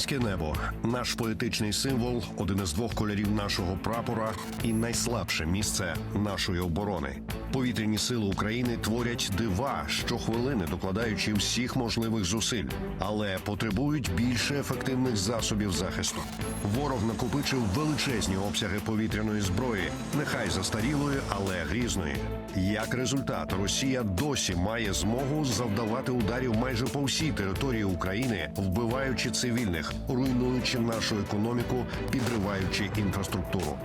Українське небо наш поетичний символ, один із двох кольорів нашого прапора і найслабше місце нашої оборони. Повітряні сили України творять дива щохвилини, докладаючи всіх можливих зусиль, але потребують більше ефективних засобів захисту. Ворог накопичив величезні обсяги повітряної зброї, нехай застарілої, але грізної. Як результат, Росія досі має змогу завдавати ударів майже по всій території України, вбиваючи цивільних, руйнуючи нашу економіку, підриваючи інфраструктуру.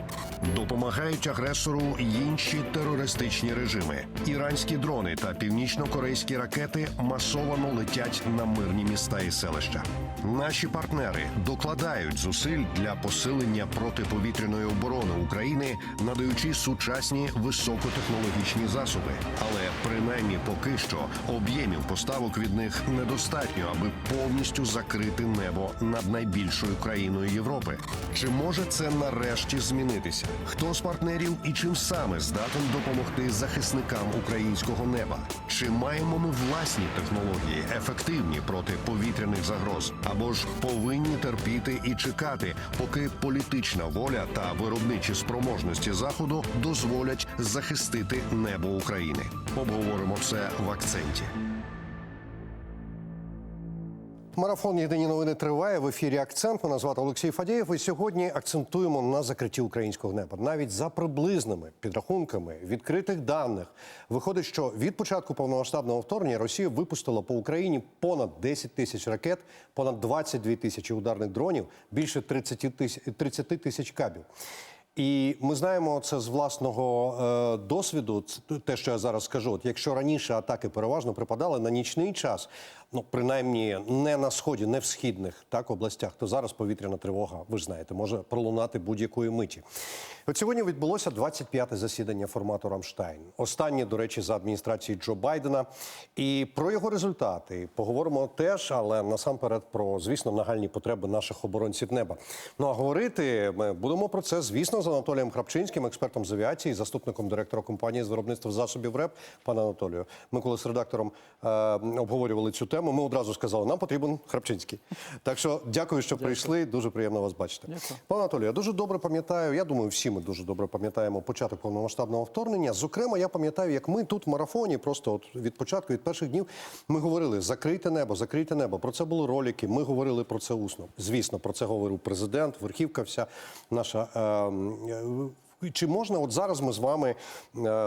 Допомагають агресору й інші терористичні режими. Іранські дрони та північно-корейські ракети масовано летять на мирні міста і селища. Наші партнери докладають зусиль для посилення протиповітряної оборони України, надаючи сучасні високотехнологічні засоби. Але принаймні поки що об'ємів поставок від них недостатньо, аби повністю закрити небо над найбільшою країною Європи. Чи може це нарешті змінитися? Хто з партнерів і чим саме здатен допомогти захисникам українського неба? Чи маємо ми власні технології, ефективні проти повітряних загроз? Або ж повинні терпіти і чекати, поки політична воля та виробничі спроможності заходу дозволять захистити небо України? Обговоримо все в акценті. Марафон Єдині новини триває в ефірі. Акцент мене звати Олексій Фадєєв. І сьогодні акцентуємо на закритті українського неба. Навіть за приблизними підрахунками відкритих даних виходить, що від початку повномасштабного вторгнення Росія випустила по Україні понад 10 тисяч ракет, понад 22 тисячі ударних дронів, більше 30 тисяч 30 тисяч кабів. І ми знаємо це з власного е, досвіду. Те, що я зараз скажу. От якщо раніше атаки переважно припадали на нічний час, ну принаймні не на сході, не в східних так областях, то зараз повітряна тривога, ви ж знаєте, може пролунати будь-якої миті. От сьогодні відбулося 25-те засідання формату Рамштайн. Останнє, до речі, за адміністрації Джо Байдена. І про його результати поговоримо теж, але насамперед про, звісно, нагальні потреби наших оборонців неба. Ну а говорити ми будемо про це, звісно, з Анатолієм Храпчинським, експертом з авіації, заступником директора компанії з виробництва засобів РЕП. Пане Анатолію, ми коли з редактором е, обговорювали цю тему, ми одразу сказали, нам потрібен Храпчинський. Так що дякую, що прийшли. Дуже приємно вас бачити. Дякую. Пане Анатолію, я дуже добре пам'ятаю. Я думаю, всі ми дуже добре пам'ятаємо початок повномасштабного вторгнення. Зокрема, я пам'ятаю, як ми тут в марафоні, просто от від початку, від перших днів, ми говорили: закрийте небо, закрийте небо. Про це були ролики. Ми говорили про це усно. Звісно, про це говорив президент, верхівка, вся наша. Е, е, чи можна, от зараз ми з вами е,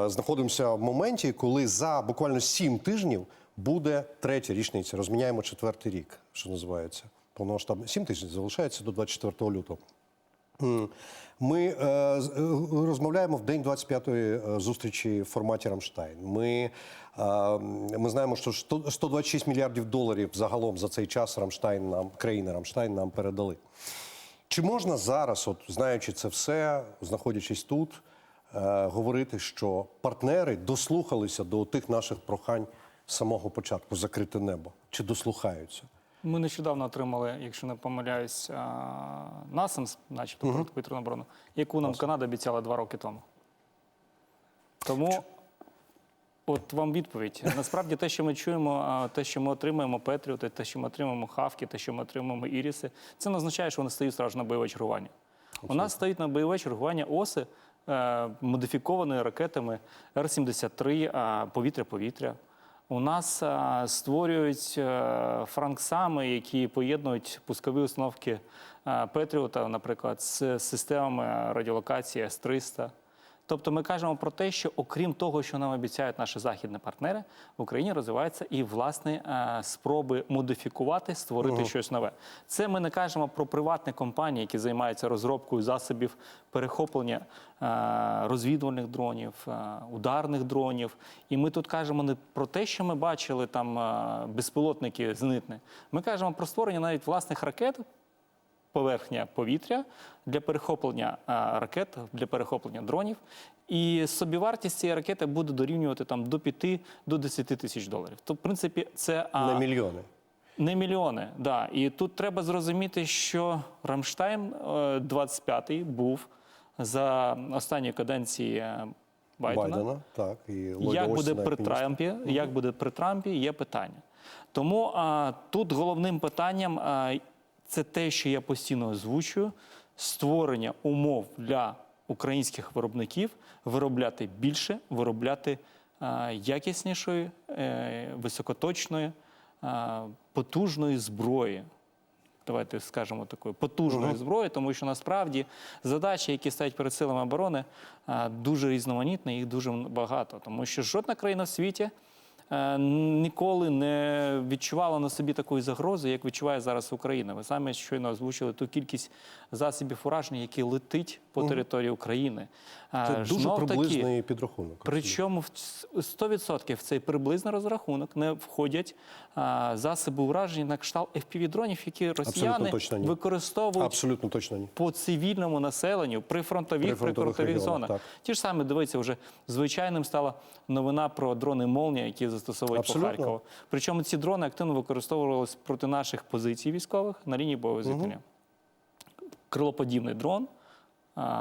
знаходимося в моменті, коли за буквально сім тижнів буде третя річниця, розміняємо четвертий рік, що називається. Повномасштабно сім тижнів залишається до 24 лютого. Ми е, е, розмовляємо в день 25-ї е, зустрічі в форматі Рамштайн. Ми, ми знаємо, що 100 126 мільярдів доларів загалом за цей час Рамштайн нам країни Рамштайн нам передали. Чи можна зараз, от знаючи це все, знаходячись тут, говорити, що партнери дослухалися до тих наших прохань з самого початку закрити небо? Чи дослухаються? Ми нещодавно отримали, якщо не помиляюсь, а, НАСАМС, начебто протиповітряну оборону, яку нам Канада обіцяла два роки тому. Тому, от вам відповідь. Насправді, те, що ми чуємо, те, що ми отримуємо Петріоти, те, що ми отримуємо Хавки, те, що ми отримуємо Іріси, це не означає, що вони стають сразу на бойове чергування. У нас стоїть на бойове чергування оси, е, модифікованої ракетами Р-73, а, повітря-повітря. У нас а, створюють е, франксами, які поєднують пускові установки е, Петріота, наприклад, з системами радіолокації С-300. Тобто ми кажемо про те, що окрім того, що нам обіцяють наші західні партнери, в Україні розвиваються і власне е, спроби модифікувати, створити щось нове. Це ми не кажемо про приватні компанії, які займаються розробкою засобів перехоплення е, розвідувальних дронів, е, ударних дронів. І ми тут кажемо не про те, що ми бачили там безпілотники зенитні. Ми кажемо про створення навіть власних ракет поверхня повітря для перехоплення ракет, для перехоплення дронів. І собівартість цієї ракети буде дорівнювати там до 5 до 10 тисяч доларів. То, в принципі, це а, На мільйони. не мільйони. Да. І тут треба зрозуміти, що Рамштайн е, 25-й був за останньої каденції е, Байдена. Байдена, так і Як буде при. Трампі, як буде при Трампі, є питання. Тому а, тут головним питанням а, це те, що я постійно озвучую: створення умов для українських виробників виробляти більше, виробляти е, якіснішої, е, високоточної, е, потужної зброї. Давайте скажемо такої потужної зброї, тому що насправді задачі, які стоять перед силами оборони, дуже різноманітні, їх дуже багато. Тому що жодна країна в світі ніколи не відчувала на собі такої загрози, як відчуває зараз Україна. Ви самі щойно озвучили ту кількість засобів ураження, які летить по території України. Е, Це дуже знов-таки, підрахунок. Причому в ц- 100% в цей приблизний розрахунок не входять засоби ураження на кшталт FPV-дронів, які росіяни точно використовують Абсолютно точно ні. по цивільному населенню при фронтових, при регіонах, зонах. так. Ті ж самі, дивіться, вже звичайним стала новина про дрони Молнія, які застосовують Абсолютно. по Харкову. Причому ці дрони активно використовувалися проти наших позицій військових на лінії бойового зіткнення. Крилоподібний дрон,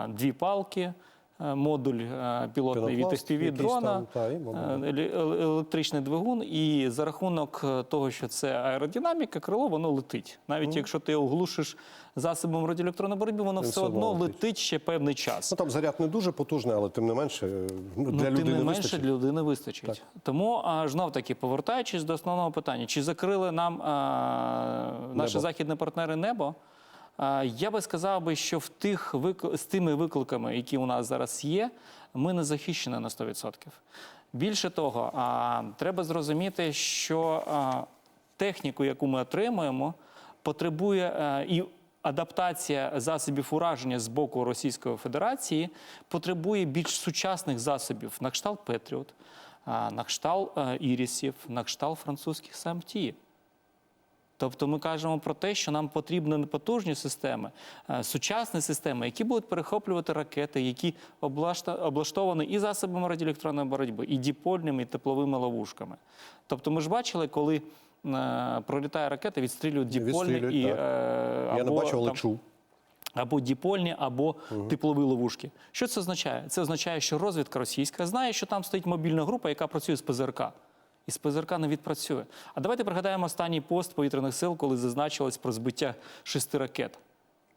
дві палки, модуль а, пілотний від FPV дрона, е, еле- еле- електричний двигун, і за рахунок е, того, що це аеродинаміка, крило воно летить. Навіть якщо ти його глушиш засобом радіоелектронної боротьби, воно все все одно летить. летить ще певний час. Ну там заряд не дуже потужний, але тим не менше е, ну, для Ну, тим людини не менше вистачить. для людини вистачить. Тому а, знов таки, повертаючись до основного питання, чи закрили нам а, наші Небо. західні партнери небо? Я би сказав би, що в тих з тими викликами, які у нас зараз є, ми не захищені на 100%. Bільше того, треба зрозуміти, що техніку, яку ми отримуємо, потребує і адаптація засобів ураження з боку Російської Федерації потребує більш сучасних засобів на кшталт Петріот, на кшталт е, Ірісів, на кшталт французьких САМТІ. Тобто ми кажемо про те, що нам потрібні потужні системи, сучасні системи, які будуть перехоплювати ракети, які облашта- облаштовані і засобами радіоелектронної боротьби, і діпольними, і тепловими ловушками. Тобто, ми ж бачили, коли е, пролітає ракета, відстрілюють діпольні і так. е, Я не або бачив, але чув. або діпольні, або теплові ловушки. Що це означає? Це означає, що розвідка російська знає, що там стоїть мобільна група, яка працює з ПЗРК. І з ПЗРК не відпрацює. А давайте пригадаємо останній пост повітряних сил, коли зазначилось про збиття шести ракет.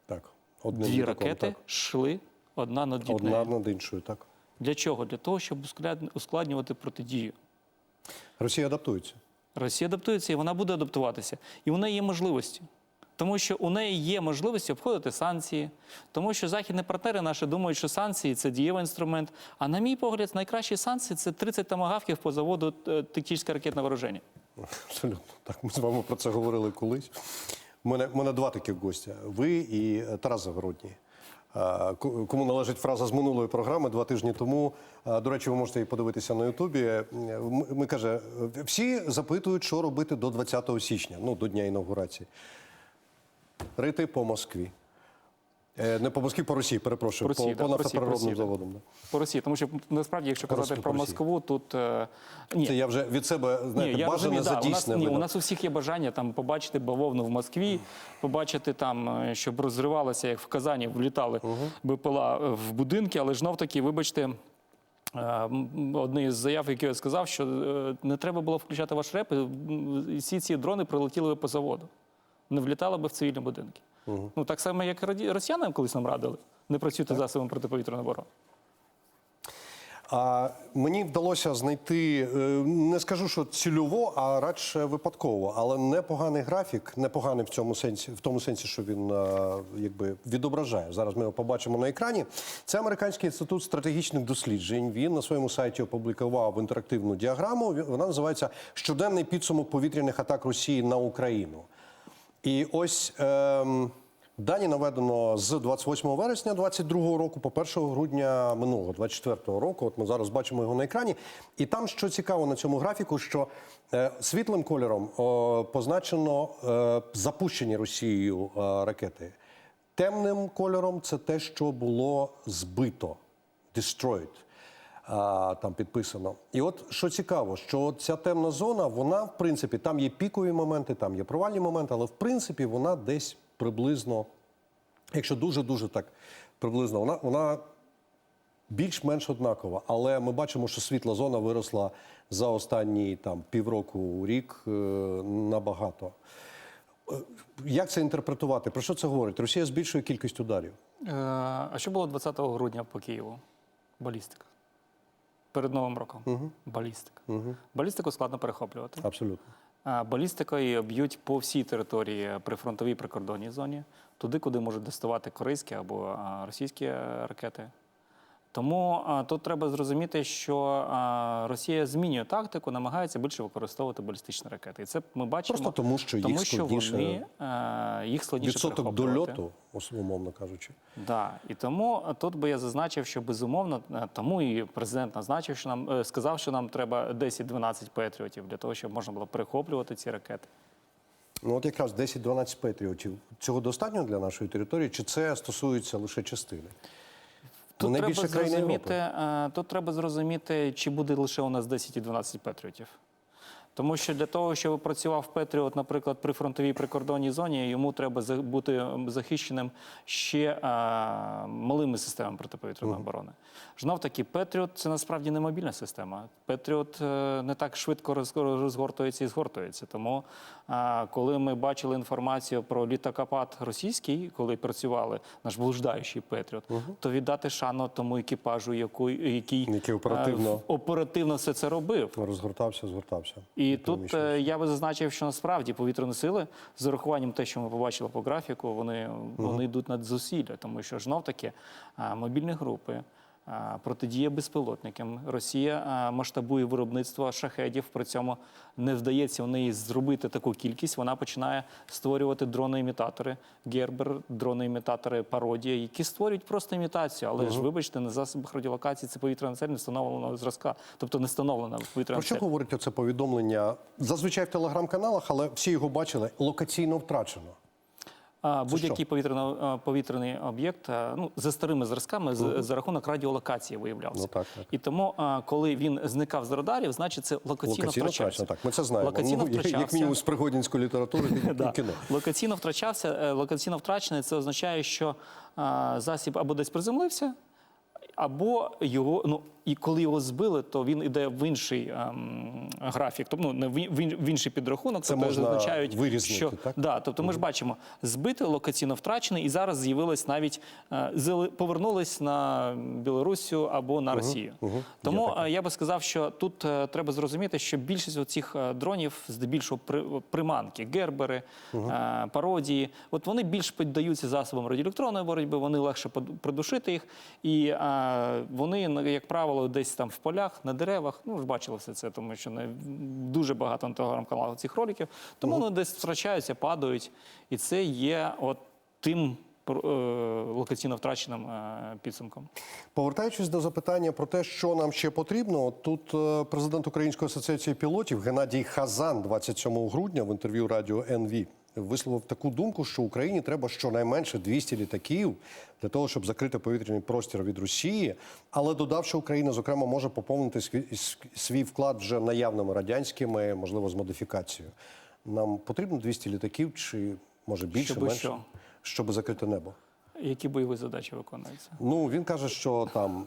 Так, одним Дві ракети так. йшли одна над однією. Одна над іншою, так. Для чого? Для того, щоб ускладнювати протидію. Росія адаптується. Росія адаптується і вона буде адаптуватися. І у неї є можливості. Тому що у неї є можливість обходити санкції, тому що західні партнери наші думають, що санкції це дієвий інструмент. А на мій погляд, найкращі санкції це 30 томагавків по заводу е, тактичне ракетне вооруження. Абсолютно. Так, ми з вами про це говорили колись. У мене, мене два таких гостя. Ви і е, Тарас Загородній. Кому належить фраза з минулої програми два тижні тому. До речі, ви можете її подивитися на Ютубі. Е, ми каже, всі запитують, що робити до 20 січня, ну до дня інаугурації. Рити по Москві. Е, Не по Москві, по Росії, перепрошую, По Росії, по, да, по Росії, нафтопереробним Росії, заводам. да. По Росії, тому що насправді, якщо казати Росію, про. Москву, тут е, ні, Це я вже від себе знаєте, Ні, бажане да, у нас, ні, у нас у всіх є бажання там побачити бавовну в Москві, побачити там, е, щоб розривалося, як в Казані влітали БПЛА в будинки, але знов таки, вибачте. е, м, Одні із заяв, які я сказав, що не треба було включати ваш реп, і, всі ці дрони прилетіли по заводу, не влітали би в цивільні будинки. Ну так само, як росіянам колись нам радили, не працюйте засобом протиповітряної оборони. А мені вдалося знайти, е, не скажу, що цільово, а радше випадково, але непоганий графік, непоганий в цьому сенсі, в тому сенсі, що він е, якби відображає. Зараз ми його побачимо на екрані. Це американський інститут стратегічних досліджень. Він на своєму сайті опублікував інтерактивну діаграму. Вона називається Щоденний підсумок повітряних атак Росії на Україну. І ось ем, дані наведено з 28 вересня 22 року по 1 грудня минулого 24 року. От ми зараз бачимо його на екрані. І там, що цікаво на цьому графіку, що е, світлим кольором о, позначено е, запущені Росією е, ракети. Темним кольором це те, що було збито, destroyed а, там підписано. І от що цікаво, що ця темна зона, вона в принципі там є пікові моменти, там є провальні моменти, але в принципі вона десь приблизно, якщо дуже дуже так приблизно, вона, вона більш-менш однакова. Але ми бачимо, що світла зона виросла за останні там півроку рік е, набагато. Як це інтерпретувати? Про що це говорить? Росія збільшує кількість ударів. Е, А що було 20 грудня по Києву? Балістика. Перед Новим роком. Угу. Балістика. Угу. Балістику складно перехоплювати. Абсолютно. Балістикою б'ють по всій території прифронтовій прикордонній зоні, туди, куди можуть доставати корейські або російські е, ракети. Тому а, тут треба зрозуміти, що а, Росія змінює тактику, намагається більше використовувати балістичні ракети. І це ми бачимо, Просто тому, що їх тому, що складніше- вони, е, їх складніше Відсоток дольоту, ос- умовно кажучи. Да, і тому тут би я зазначив, що безумовно тому і президент назначив, що нам е, сказав, що нам треба 10-12 патріотів для того, щоб можна було перехоплювати ці ракети. Ну от якраз 10-12 патріотів. Цього достатньо для нашої території, чи це стосується лише частини? Тут треба, зрозуміти, е, тут треба зрозуміти, чи буде лише у нас 10 і 12 патріотів. Тому що для того, щоб працював Петріот, наприклад, при фронтовій прикордонній зоні, йому треба бути захищеним ще е, малими системами протиповітряної оборони. Знов таки, Петріот це насправді не мобільна система. Петріот е, не так швидко розгортується і згортується. Тому, коли ми бачили інформацію про літакопад російський, коли працювали наш блуждаючий Петріот, то віддати шану тому екіпажу, який, Який оперативно- е, оперативно все це робив. Розгортався, згортався. І тут е, я би зазначив, що насправді повітряні сили з урахуванням те, що ми побачили по графіку, вони, вони йдуть над зусилля, тому що знов таки мобільні групи. Протидія безпілотникам. Росія масштабує виробництво шахедів. При цьому не вдається в неї зробити таку кількість. Вона починає створювати дрони-імітатори, Гербер, дрони-імітатори, пародія, які створюють просто імітацію. Але ж вибачте, на засобах радіолокації це повітряна цель не встановленого зразка, тобто не встановлена повітряна Про що говорить оце повідомлення? Зазвичай в телеграм-каналах, але всі його бачили. Локаційно втрачено. Будь-який повітряний, повітряний об'єкт ну, за старими зразками з- за рахунок радіолокації виявлявся. Ну, так, так. І тому, коли він зникав з радарів, значить це локаційно, Локаційно втрачався. так. Ми це знаємо. Локаційно Ну, як- як мінімум з пригодінської літератури і кіно. Локаційно втрачався, е, локаційно втрачений це означає, що засіб або десь приземлився, або його, ну і коли його збили, то він іде в інший ем, графік, тобто ну, не в, ін- в інший підрахунок. Це тобто можна зазначають, вирізнити, що так? да, тобто ми ж бачимо, збитий, локаційно втрачений, і зараз з'явилось навіть е, повернулись на Білорусію або на Росію. Тому е, я би сказав, що тут е, треба зрозуміти, що більшість цих дронів, здебільшого при, приманки, гербери, е, пародії, от вони більш піддаються засобам радіоелектронної боротьби, вони легше придушити їх, і е, вони, ну, як правило, десь там в полях, на деревах. Ну, ж бачили все це, тому що не дуже багато на телеграм-каналах цих роликів. Тому вони десь втрачаються, падають, і це є от тим е, локаційно втраченим е, підсумком. Повертаючись до запитання про те, що нам ще потрібно, тут е, президент Української асоціації пілотів Геннадій Хазан 27 грудня в інтерв'ю радіо НВ висловив таку думку, що Україні треба щонайменше 200 літаків для того, щоб закрити повітряний простір від Росії. Але додав, що Україна, зокрема, може поповнити свій, вклад вже наявними радянськими, можливо, з модифікацією. Нам потрібно 200 літаків, чи може більше, Щоби менше, що? щоб закрити небо. Які бойові задачі виконуються? Ну він каже, що там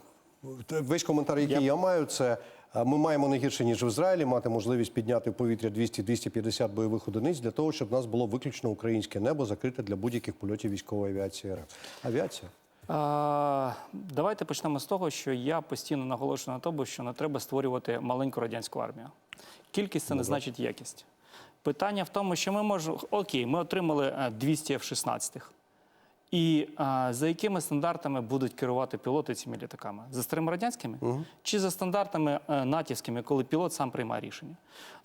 весь коментар, який я, маю, це е, ми маємо не гірше ніж в Ізраїлі мати можливість підняти в повітря 200-250 бойових одиниць для того, щоб в нас було виключно українське небо закрите для будь-яких польотів військової авіації РФ. Авіація. А, давайте почнемо з того, що я постійно наголошую на тому, що не треба створювати маленьку радянську армію. Кількість це не значить якість. Питання в тому, що ми можемо. Окей, ми отримали е, 200 F-16. І а, за якими стандартами будуть керувати пілоти цими літаками? За старими радянськими чи за стандартами е, натівськими, коли пілот сам приймає рішення?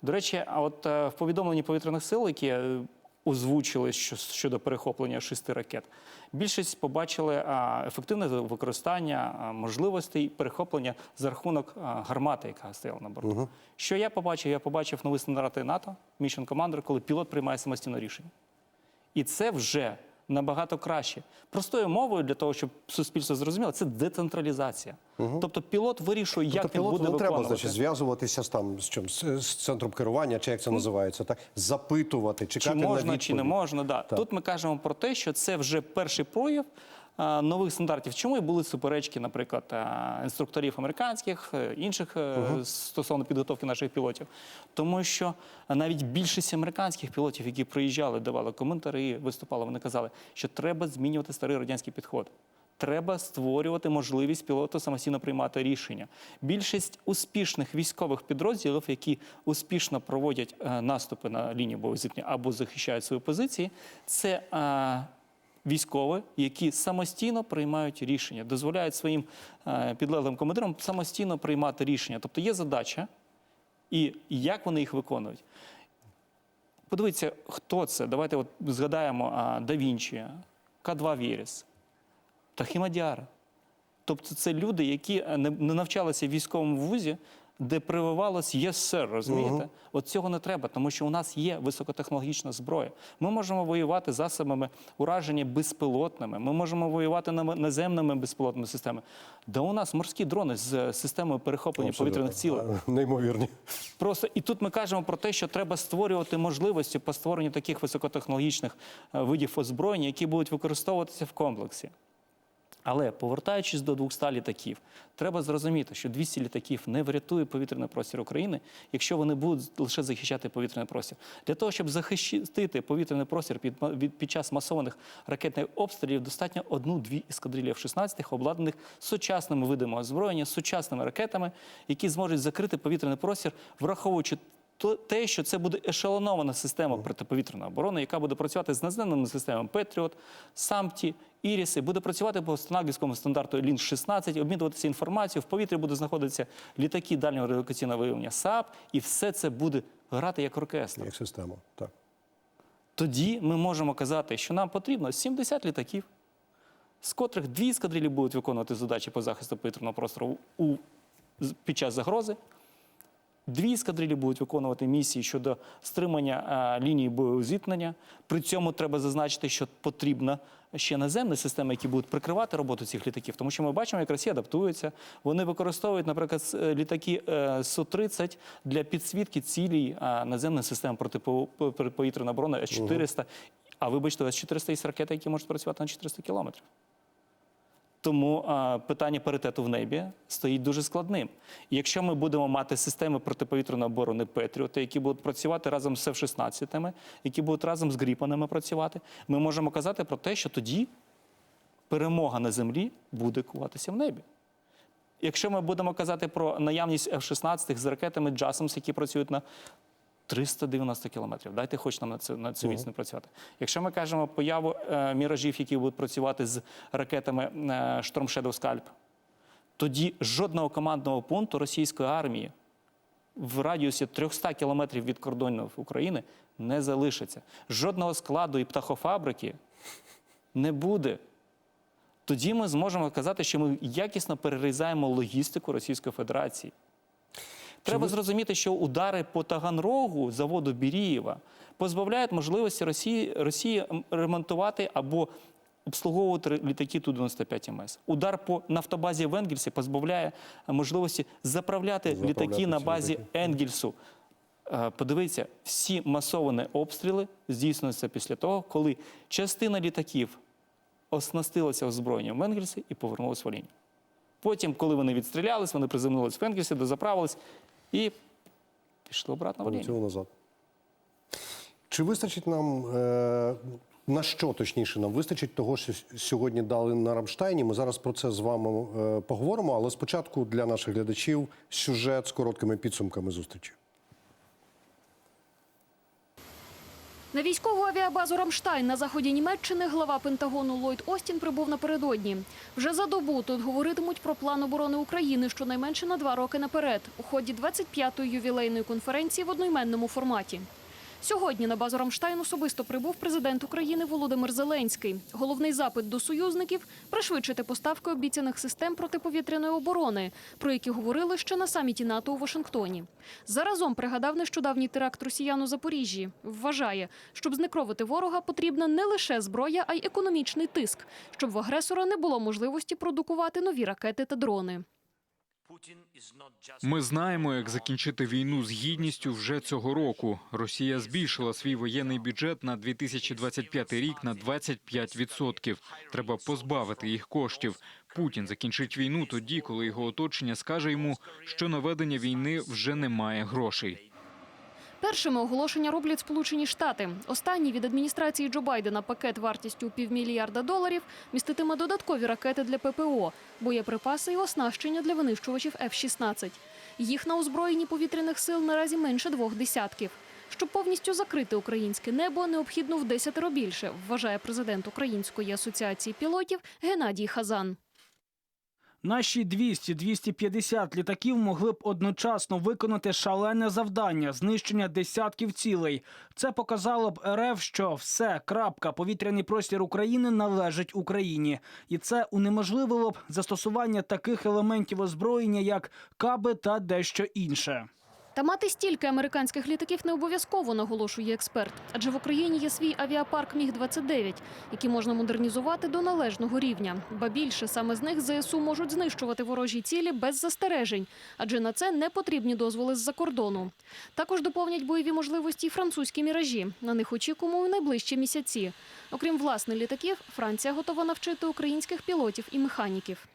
До речі, а от е, в повідомленні повітряних сил, які е, озвучили що, щодо перехоплення шести ракет, більшість побачили а, ефективне використання а, можливостей перехоплення за рахунок а, гармати, яка стояла на борту. Що я побачив? Я побачив нові стандарти НАТО, Mission Commander, коли пілот приймає самостійне рішення. І це вже набагато краще. Простою мовою для того, щоб суспільство зрозуміло, це децентралізація. Тобто пілот вирішує, як тобто він буде не треба значить, зв'язуватися з там з чим з, з центром керування, чи як це називається, так запитувати, чи чекати на можна, відповідь. чи не можна. Да. Тут ми кажемо про те, що це вже перший прояв нових стандартів. Чому і були суперечки, наприклад, е, інструкторів американських, е, інших е, стосовно підготовки наших пілотів? Тому що навіть більшість американських пілотів, які приїжджали, давали коментарі, виступали, вони казали, що треба змінювати старий радянський підход. Треба створювати можливість пілоту самостійно приймати рішення. Більшість успішних військових підрозділів, які успішно проводять е, наступи на бойового зіткнення або захищають свої позиції, це е, військові, які самостійно приймають рішення, дозволяють своїм е, підлеглим командирам самостійно приймати рішення. Тобто є задача, і як вони їх виконують. Подивіться, хто це. Давайте от згадаємо а, Да Вінчі, К2 Віріс та Хімадіара. Тобто це люди, які е, не навчалися в військовому вузі, де прививалось «Yes, sir», розумієте? От цього не треба, тому що у нас є високотехнологічна зброя. Ми можемо воювати засобами ураження безпілотними, ми можемо воювати наземними безпілотними системами. Да у нас морські дрони з е, системою перехоплення повітряних цілей. Неймовірні. Просто і тут ми кажемо про те, що треба створювати можливості по створенню таких високотехнологічних е, видів озброєння, які будуть використовуватися в комплексі. Але повертаючись до 200 літаків, треба зрозуміти, що 200 літаків не врятує повітряний простір України, якщо вони будуть лише захищати повітряний простір. Для того, щоб захистити повітряний простір під, під час масованих ракетних обстрілів, достатньо одну-дві ескадрилі F-16, обладнаних сучасними видами озброєння, сучасними ракетами, які зможуть закрити повітряний простір, враховуючи те, що це буде ешелонована система протиповітряної оборони, яка буде працювати з наземними системами Петріот, Самті, Іріси, буде працювати по станагівському стандарту лін 16 обмінюватися інформацією. В повітрі будуть знаходитися літаки дальнього радіолокаційного виявлення САП, і все це буде грати як оркестр. Як система. Так. Тоді ми можемо казати, що нам потрібно 70 літаків, з котрих дві ескадрилі будуть виконувати задачі по захисту повітряного простору у, під час загрози. Дві ескадрилі будуть виконувати місії щодо стримання а, лінії бойового зіткнення. При цьому треба зазначити, що потрібна ще наземні системи, які будуть прикривати роботу цих літаків. Тому що ми бачимо, як Росія адаптується. Вони використовують, наприклад, е, літаки е, Су-30 для підсвітки цілей а, наземних систем протиповітряної оборони С-400. А вибачте, С-400 є ракети, які можуть працювати на 400 кілометрів. Тому а, питання паритету в небі стоїть дуже складним. І якщо ми будемо мати системи протиповітряної оборони Петріоти, які будуть працювати разом з F-16, які будуть разом з Гріпанами працювати, ми можемо казати про те, що тоді перемога на землі буде куватися в небі. Якщо ми будемо казати про наявність F-16 з ракетами JASMS, які працюють на 390 кілометрів. Дайте хоч нам на це на цю відстань працювати. Якщо ми кажемо появу е, міражів, які будуть працювати з ракетами е, Shadow Scalp, тоді жодного командного пункту російської армії в радіусі 300 кілометрів від кордонів України не залишиться. Жодного складу і птахофабрики не буде. Тоді ми зможемо казати, що ми якісно перерізаємо логістику Російської Федерації. Треба зрозуміти, що удари по Таганрогу, заводу Бірієва, позбавляють можливості Росії, Росії ремонтувати або обслуговувати літаки Ту-95 МС. Удар по нафтобазі в Енгельсі позбавляє е, можливості заправляти, Заправляти літаки на базі літаки. Енгельсу. Е, Подивіться, всі масовані обстріли здійснюються після того, коли частина літаків оснастилася озброєнням в Енгельсі і повернулася в лінію. Потім, коли вони відстрілялись, вони приземлились в Енгельсі, дозаправились і пішли обратно в лінію. Назад. Чи вистачить нам е, на що точніше нам вистачить того, що сьогодні дали на Рамштайні? Ми зараз про це з вами е, поговоримо, але спочатку для наших глядачів сюжет з короткими підсумками зустрічі. На військову авіабазу Рамштайн на заході Німеччини глава Пентагону Ллойд Остін прибув напередодні. Вже за добу тут говоритимуть про план оборони України щонайменше на два роки наперед у ході 25-ї ювілейної конференції в одноіменному форматі. Сьогодні на базу Рамштайн особисто прибув президент України Володимир Зеленський. Головний запит до союзників пришвидшити поставки обіцяних систем протиповітряної оборони, про які говорили ще на саміті НАТО у Вашингтоні. Заразом пригадав нещодавній теракт росіян у Запоріжжі. Вважає, щоб знекровити ворога, потрібна не лише зброя, а й економічний тиск, щоб в агресора не було можливості продукувати нові ракети та дрони. Ми знаємо, як закінчити війну з гідністю вже цього року. Росія збільшила свій воєнний бюджет на 2025 рік на 25%. Треба позбавити їх коштів. Путін закінчить війну тоді, коли його оточення скаже йому, що на ведення війни вже немає грошей. Першими оголошення роблять Сполучені Штати. Останній від адміністрації Джо Байдена пакет вартістю півмільярда доларів міститиме додаткові ракети для ППО, боєприпаси і оснащення для винищувачів F-16. Їх на озброєнні повітряних сил наразі менше двох десятків. Щоб повністю закрити українське небо, необхідно в десятеро більше, вважає президент Української асоціації пілотів Геннадій Хазан. Наші 200-250 літаків могли б одночасно виконати шалене завдання знищення десятків цілей. Це показало б РФ, що все крапка повітряний простір України належить Україні, і це унеможливило б застосування таких елементів озброєння, як каби та дещо інше. Та мати стільки американських літаків не обов'язково, наголошує експерт. Адже в Україні є свій авіапарк Міг-29, який можна модернізувати до належного рівня. Ба більше саме з них ЗСУ можуть знищувати ворожі цілі без застережень, адже на це не потрібні дозволи з-за кордону. Також доповнять бойові можливості й французькі міражі. На них очікуємо у найближчі місяці. Окрім власних літаків, Франція готова навчити українських пілотів і механіків.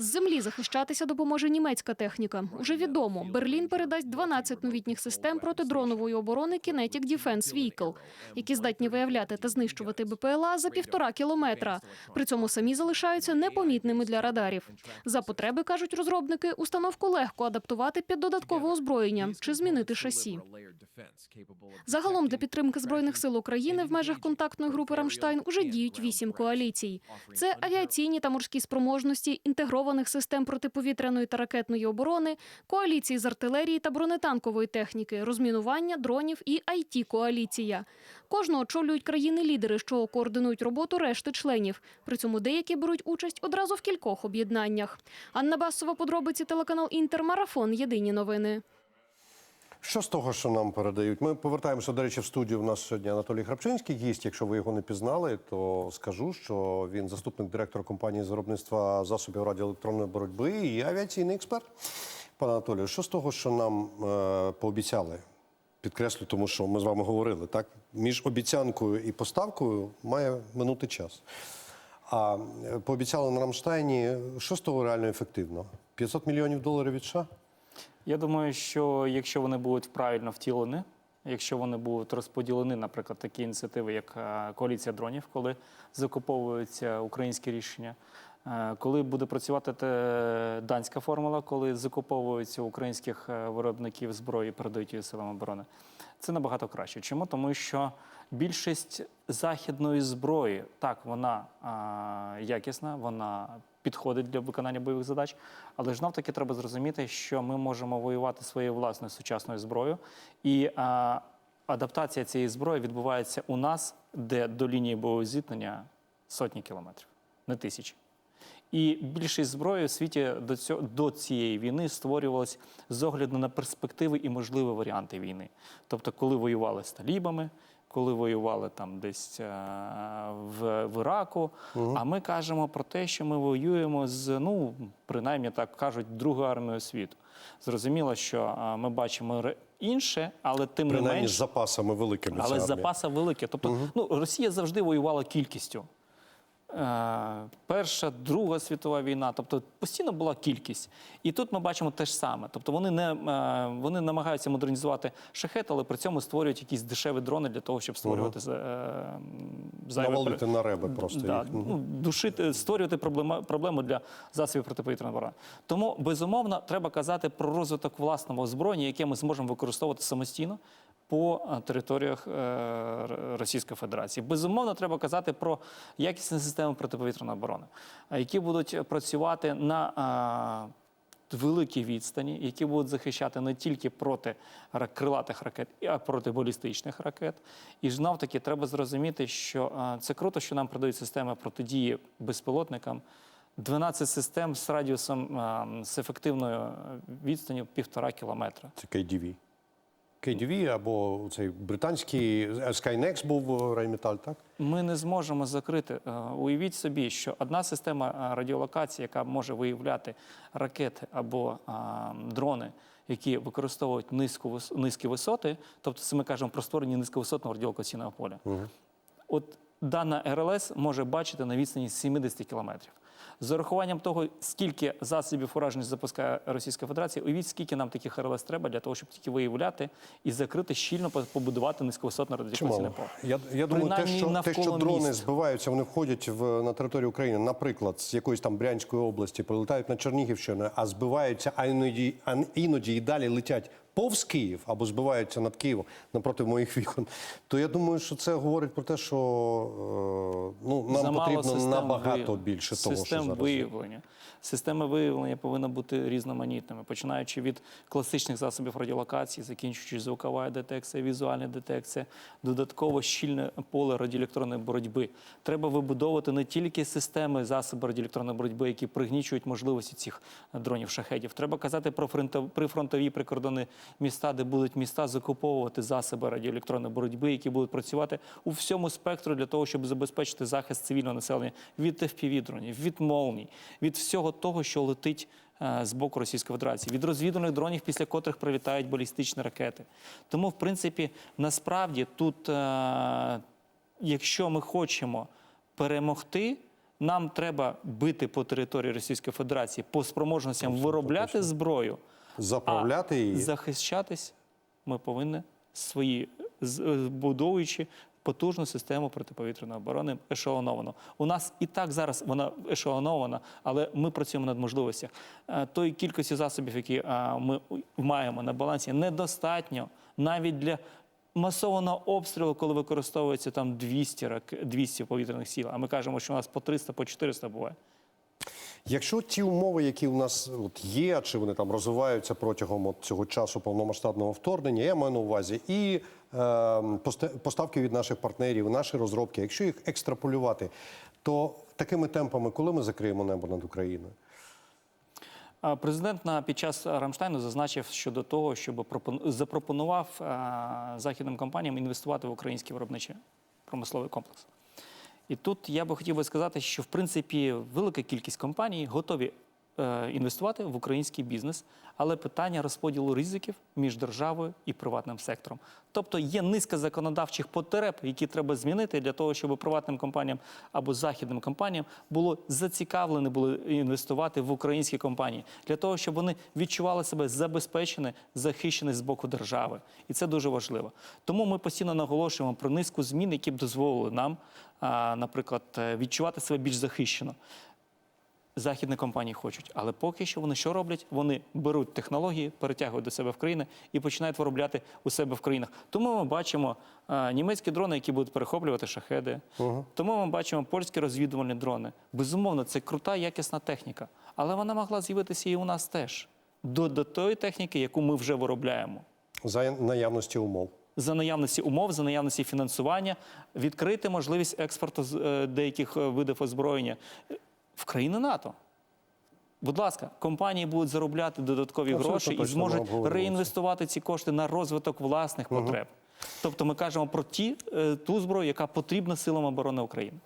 З землі захищатися допоможе німецька техніка. Уже відомо, Берлін передасть 12 новітніх систем протидронової оборони Kinetic Defense Vehicle, які здатні виявляти та знищувати БПЛА за півтора кілометра. При цьому самі залишаються непомітними для радарів. За потреби кажуть розробники, установку легко адаптувати під додаткове озброєння чи змінити шасі. Загалом для підтримки збройних сил України в межах контактної групи Рамштайн уже діють вісім коаліцій. Це авіаційні та морські спроможності інтегрованих систем протиповітряної та ракетної оборони, коаліції з артилерії та бронетанкової техніки, розмінування дронів і it коаліція. Кожного очолюють країни-лідери, що координують роботу решти членів. При цьому деякі беруть участь одразу в кількох об'єднаннях. Анна Басова, подробиці телеканал Інтермарафон. Єдині новини. Що з того, що нам передають? Ми повертаємося, до речі, в студію. У нас сьогодні Анатолій Храпчинський гість. Якщо ви його не пізнали, то скажу, що він заступник директора компанії з виробництва засобів радіоелектронної боротьби і авіаційний експерт. Пане Анатолію, що з того, що нам е, пообіцяли? Підкреслю, тому що ми з вами говорили, так? Між обіцянкою і поставкою має минути час. А е, пообіцяли на Рамштайні, що з того реально ефективно? 500 мільйонів доларів від США? Я думаю, що якщо вони будуть правильно втілені, якщо вони будуть розподілені, наприклад, такі ініціативи, як е, коаліція дронів, коли закуповуються українські рішення, е, коли буде працювати данська формула, коли закуповуються українських е, виробників зброї, передають її силам оборони, це набагато краще. Чому? Тому що більшість західної зброї, так, вона а, якісна, вона підходить для виконання бойових задач, але ж навтаки треба зрозуміти, що ми можемо воювати своєю власною сучасною зброєю, і а, адаптація цієї зброї відбувається у нас, де до лінії бойового зіткнення сотні кілометрів, не тисячі. І більшість зброї в світі до цього до цієї війни створювалась з огляду на перспективи і можливі варіанти війни. Тобто, коли воювали з талібами, коли воювали там десь е, в, в Іраку. А ми кажемо про те, що ми воюємо з ну принаймні так кажуть, другою армією світу. Зрозуміло, що е, ми бачимо інше, але тим не менш з запасами великими. але з запаси великі. Тобто, ну Росія завжди воювала кількістю. Е, Перша, Друга світова війна, тобто постійно була кількість. І тут ми бачимо те ж саме. Тобто вони не е, вони намагаються модернізувати шахет, але при цьому створюють якісь дешеві дрони для того, щоб створювати uh зайве Навалити на реби просто да, їх. Ну, душити, створювати проблема, проблему для засобів протиповітряної оборони. Тому безумовно треба казати про розвиток власного озброєння, яке ми зможемо використовувати самостійно по е, територіях е, Російської Федерації. Безумовно, треба казати про якісні системи протиповітряної оборони, е, які будуть працювати на е, великій відстані, які будуть захищати не тільки проти крилатих ракет, а проти балістичних ракет. І ж навтаки треба зрозуміти, що е, це круто, що нам продають системи протидії безпілотникам. 12 систем з радіусом е, з ефективною відстанню півтора кілометра. Це KDV. KDV або цей британський Skynex був Рейметаль, так? Ми не зможемо закрити. Е, Уявіть собі, що одна система е, радіолокації, яка може виявляти ракети або а, дрони, які використовують низьку низькі висоти, тобто це ми кажемо про створення низьковисотного радіолокаційного поля. От дана РЛС може бачити на відстані 70 кілометрів. З урахуванням того, скільки засобів ураження запускає Російська Федерація, уявіть, скільки нам таких РЛС треба для того, щоб тільки виявляти і закрити щільно по- побудувати низьковисотне радіолокаційне Чимало. поле. Я, я думаю, те що, те, що дрони міст. збиваються, вони входять в, на територію України, наприклад, з якоїсь там Брянської області, прилетають на Чернігівщину, а збиваються, а іноді, а іноді і далі летять повз Київ або збиваються над Києвом напроти моїх вікон, то я думаю, що це говорить про те, що е, ну, нам Замало потрібно набагато більше того, що зараз. виявлення. Системи виявлення повинні бути різноманітними, починаючи від класичних засобів радіолокації, закінчуючи звукова детекція, візуальна детекція, додатково щільне поле радіоелектронної боротьби. Треба вибудовувати не тільки системи засоби радіоелектронної боротьби, які пригнічують можливості цих дронів шахедів. Треба казати про фронтов- прифронтові прикордонні міста, де будуть міста закуповувати засоби радіоелектронної боротьби, які будуть працювати у всьому спектру для того, щоб забезпечити захист цивільного населення від fpv дронів, від молній, від всього того, що летить е, з боку Російської Федерації, від розвідувальних дронів, після котрих прилітають балістичні ракети. Тому, в принципі, насправді тут, е, якщо ми хочемо перемогти. Нам треба бити по території Російської Федерації по спроможностям виробляти зброю, Заправляти а її. захищатись ми повинні свої з- е, збудовуючи потужну систему протиповітряної оборони ешелоновану. У нас і так зараз вона ешелонована, але ми працюємо над можливостях. Е, Тої кількості засобів, які е, ми маємо на балансі, недостатньо навіть для. Масованого обстрілу, коли використовується там 200, рак- 200 повітряних сил, а ми кажемо, що у нас по 300, по 400 буває. Якщо ті умови, які у нас от є, чи вони там розвиваються протягом от цього часу повномасштабного вторгнення, я маю на увазі і е, поставки від наших партнерів, наші розробки, якщо їх екстраполювати, то такими темпами, коли ми закриємо небо над Україною? Президент на під час Рамштайну зазначив щодо того, щоб пропон- запропонував західним компаніям інвестувати в український виробничий промисловий комплекс. І тут я би хотів би сказати, що в принципі велика кількість компаній готові інвестувати в український бізнес, але питання розподілу ризиків між державою і приватним сектором. Тобто є низка законодавчих потреб, які треба змінити для того, щоб приватним компаніям або західним компаніям було зацікавлені були інвестувати в українські компанії для того, щоб вони відчували себе забезпечені, захищені з боку держави, і це дуже важливо. Тому ми постійно наголошуємо про низку змін, які б дозволили нам, наприклад, е, відчувати себе більш захищено західні компанії хочуть. Але поки що вони що роблять? Вони беруть технології, перетягують до себе в країни і починають виробляти у себе в країнах. Тому ми бачимо а, німецькі дрони, які будуть перехоплювати шахеди. Тому ми бачимо польські розвідувальні дрони. Безумовно, це крута, якісна техніка. Але вона могла з'явитися і у нас теж. До, до тої техніки, яку ми вже виробляємо. За наявності умов. За наявності умов, за наявності фінансування, відкрити можливість експорту е, деяких е, видів озброєння в країни НАТО. Будь ласка, компанії будуть заробляти додаткові Абсолютно гроші і зможуть реінвестувати ці кошти на розвиток власних потреб. Тобто ми кажемо про ті, е, ту зброю, яка потрібна силам оборони України.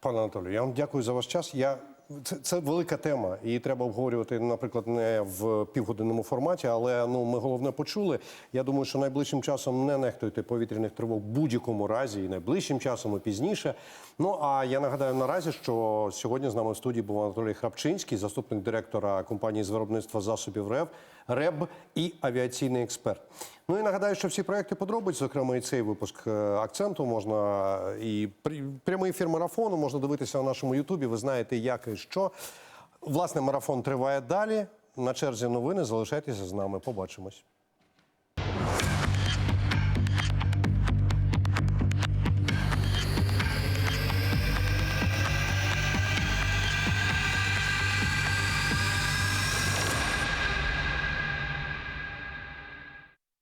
Пане Анатолію, я вам дякую за ваш час. Я це, це велика тема, її треба обговорювати, наприклад, не в півгодинному форматі, але ну ми головне почули. Я думаю, що найближчим часом не нехтуйте повітряних тривог в будь-якому разі, і найближчим часом, і пізніше. Ну а я нагадаю наразі, що сьогодні з нами в студії був Анатолій Храпчинський, заступник директора компанії з виробництва засобів РЕВ, РЕБ і авіаційний експерт. Ну і нагадаю, що всі проекти подробиць, зокрема і цей випуск е, акценту, можна і прі- прямий ефір марафону можна дивитися на нашому Ютубі. Ви знаєте, як і що. Власне, марафон триває далі. На черзі новини. Залишайтеся з нами. Побачимось.